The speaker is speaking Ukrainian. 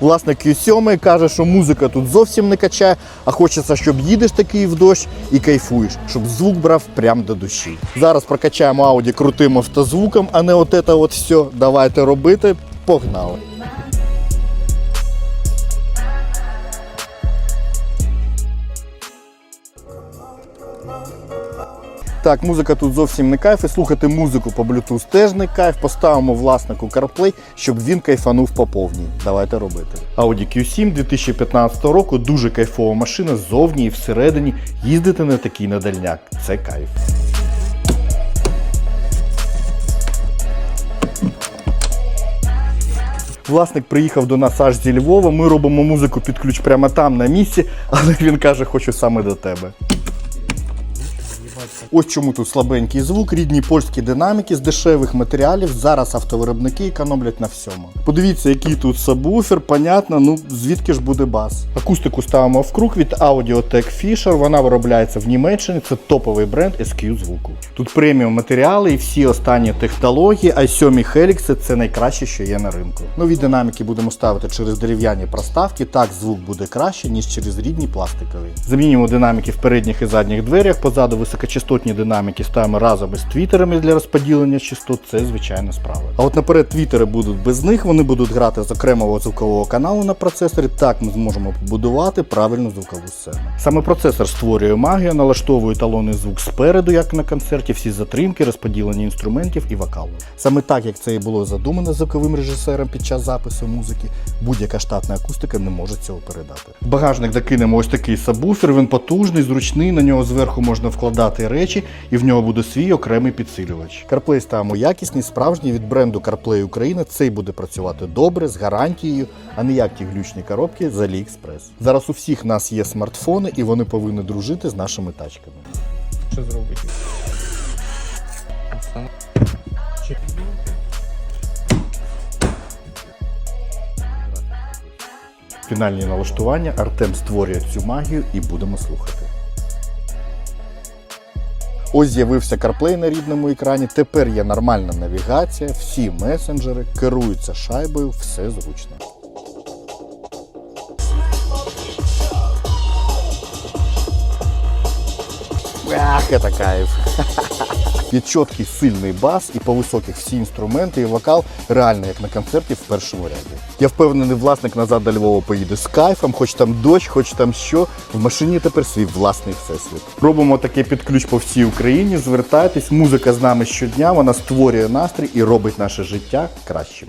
Власник Q7 каже, що музика тут зовсім не качає, а хочеться, щоб їдеш такий в дощ і кайфуєш, щоб звук брав прям до душі. Зараз прокачаємо Audi крутим автозвуком, а не от це от все. Давайте робити. Погнали. Так, музика тут зовсім не кайф. І слухати музику по Bluetooth теж не кайф. Поставимо власнику CarPlay, щоб він кайфанув по повній. Давайте робити. Audi Q7 2015 року дуже кайфова машина ззовні і всередині. Їздити на такий на дальняк. Це кайф. Власник приїхав до нас аж зі Львова. Ми робимо музику під ключ прямо там на місці, але він каже, хочу саме до тебе. Ось чому тут слабенький звук, рідні польські динаміки з дешевих матеріалів. Зараз автовиробники економлять на всьому. Подивіться, який тут сабвуфер, понятно, ну звідки ж буде бас. Акустику ставимо в круг від Audiotech Fisher. Вона виробляється в Німеччині. Це топовий бренд SQ звуку. Тут преміум матеріали і всі останні технології. i7 Helix це найкраще, що є на ринку. Нові динаміки будемо ставити через дерев'яні проставки. Так звук буде краще, ніж через рідні пластикові. Замінюємо динаміки в передніх і задніх дверях. Позаду високочастотні динаміки ставимо разом із твітерами для розподілення частот. Це звичайна справа. А от наперед твітери будуть без них. Вони будуть грати з окремого звукового каналу на процесорі. Так ми зможемо побудувати правильну звукову сцену. Саме процесор створює магію, налаштовує талонний звук спереду, як на концерті, всі затримки, розподілення інструментів і вокалу. Саме так, як це і було задумано звуковим режисером під час запису музики, будь-яка штатна акустика не може цього передати. В багажник докинемо ось такий сабвуфер, він потужний, зручний, на нього зверху можна вкладати речі, і в нього буде свій окремий підсилювач. CarPlay ставимо якісний, справжній від бренду CarPlay Україна. Цей буде працювати добре, з гарантією, а не як ті глючні коробки з AliExpress. Зараз у всіх нас є смартфони, і вони повинні дружити з нашими тачками. Що зробити? Фінальні налаштування Артем створює цю магію і будемо слухати. Ось з'явився CarPlay на рідному екрані. Тепер є нормальна навігація, всі месенджери керуються шайбою, все зручно. Ах, это кайф. Є чіткий сильний бас, і по високих всі інструменти, і вокал реально як на концерті в першому ряді. Я впевнений, власник назад до Львова поїде з кайфом, хоч там дощ, хоч там що. В машині тепер свій власний всесвіт. Робимо таке під ключ по всій Україні. Звертайтесь, музика з нами щодня, вона створює настрій і робить наше життя кращим.